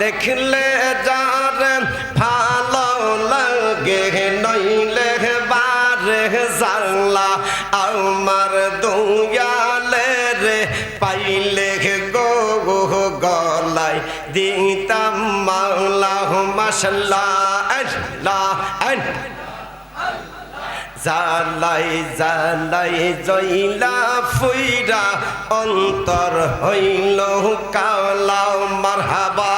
দেখলে যার ভালো লাগে নইলে বারে জানলা আমার দুয়ালে রে পাইলে গো গো গলায় দিতাম মাওলা আল্লাহ আল্লাহ জালাই জালাই জইলা ফুইরা অন্তর হইল কালাও মারহাবা।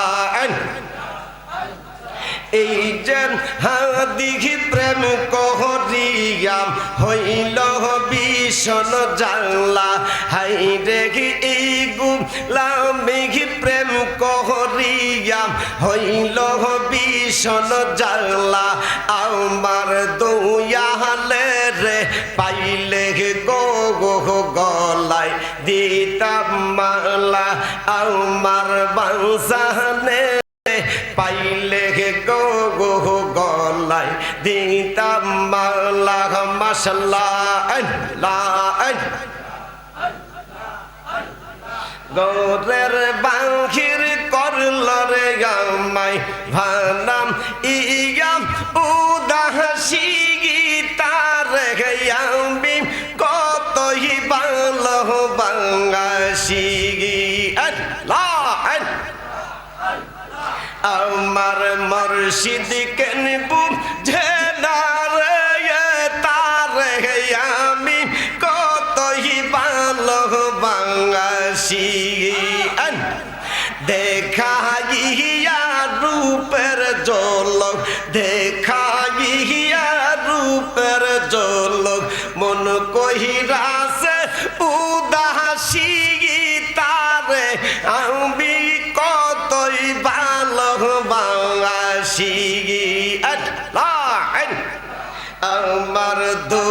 এই যেন হাদিঘি প্রেম কহরিয়াম হইল ভীষণ জানলা। হাই রেখি এই গুলামিঘি প্রেম কহরিয়াম হইল ভীষণ জানলা আমার দৌয়ালে রে পাইলে গো গলায় দিতাম মালা, আমার বাংসানে পাইলে গো গলায় দিতাম মালা মাসাল্লাহ গৌরের বাঙ্খির করল রে গামাই ভানাম ইয়াম উদাসী গীতার গায়ামি কতই বাল আল্লাহ। আমার মর্শিদ কেন বুঝে দেখা গিয়া রূপের জলক দেখা গিয়া রূপের জলক মন কহিরাসে উদাসী তারে আমি কতই ভালো বাংলাসি আমার দয়াল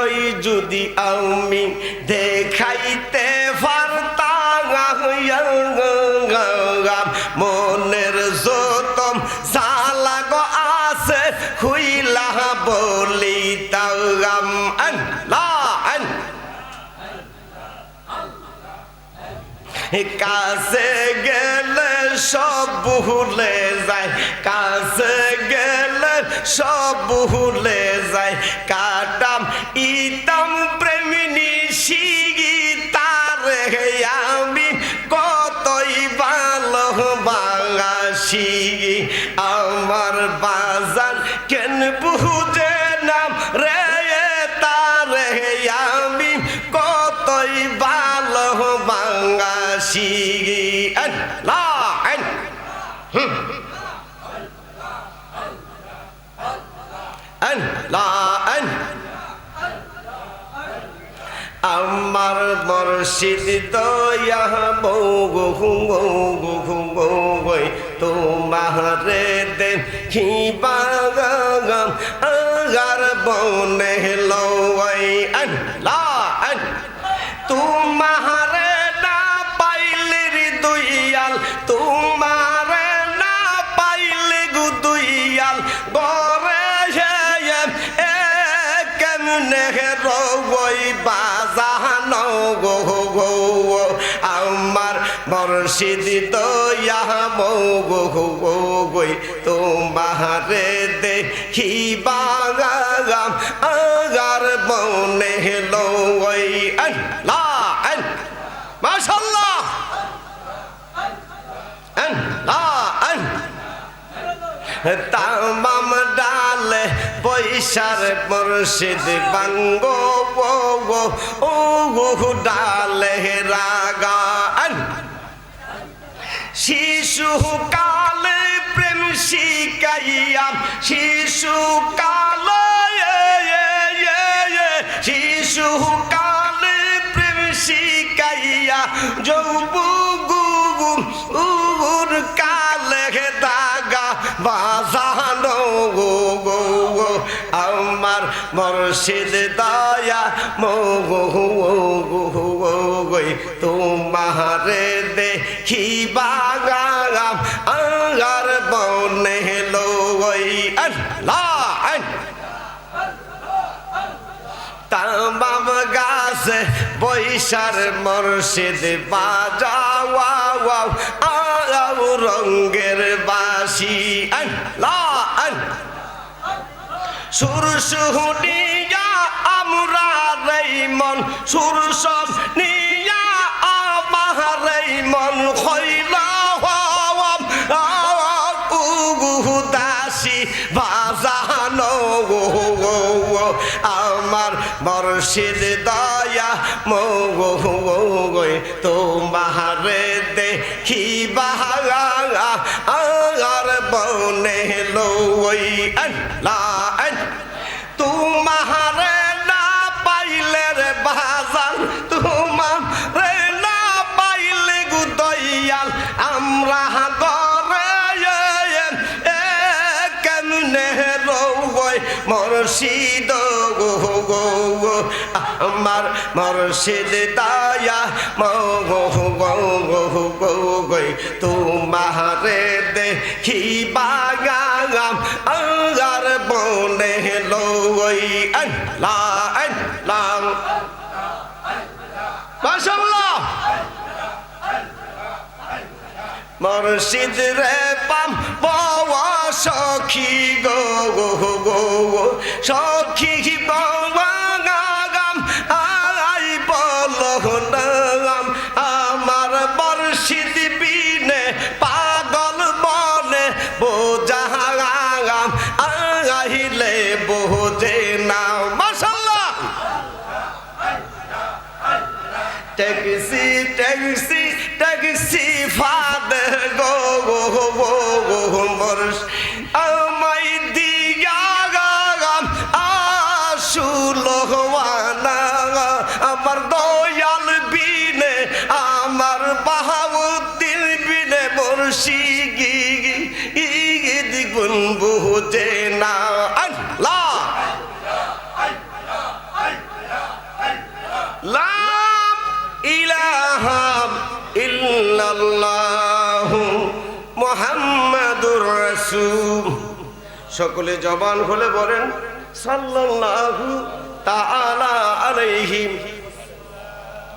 হৃদয় যদি আমি দেখাইতে মনের যতম জালাগ আছে হুইলা বলি তাম কাছে গেলে সব ভুলে যায়, কাছে গেলে সব ভুলে যায় কাটাম আল্লাহ আমার মর্শিদ দয়া বই তোমারে দে খিবাগাম আগার বনে লই আল্লাহ তোমারে মর্শিদ গই তোমারে দেখি বাগাম আগার বনে লই আল্লাহ মাশাল্লাহ পয়সার মুর্শিদ বাঙ্গো ও গো ডালে রাগান শিশু কালে প্রেম শিকাইয়া শিশু কালে শিশু কালে প্রেম শিকাইয়া যৌবু গুগু উর কালে দাগা বাজানো গো গো গো আমার মর্শিদ দয়া মোগই তোমারে দেখিবা গাছ বৈশার মর্শিদ বাজা আও রঙ্গের বাসি আল্লাহ সুর সুহুনিয়া আমরা মন সুর সব মগই তোমারে দেখিবা আর বনে লই আল্লাহ তোমারে না পাইলে রে বাজান তোমারে না পাইলে গুদয়াল আমরা এ কেমনে গো গো আমার মর্শিদ দায়া মগো গো গো গো তোমারে দেখিবা গাম আঙ্গার বনে লই আল্লাহ আল্লাহ। মাশাআল্লাহ। মর্শিদ রে পাম বাবা সখী গো গো গো সখী বাবা নাম আমার মর্শিদ বিনে পাগল বনে বোঝা গাম আইলে বোঝে না মাশাআল্লাহ ট্যাক্সি ট্যাক্সি ট্যাক্সি ফাদে গো গো গো গো মরস ইলাহা ইল্লাল্লাহু মুহাম্মাদুর রাসূল। সকলে জবান হলে বলেন সাল্লাল্লাহু তাআলা আলাইহি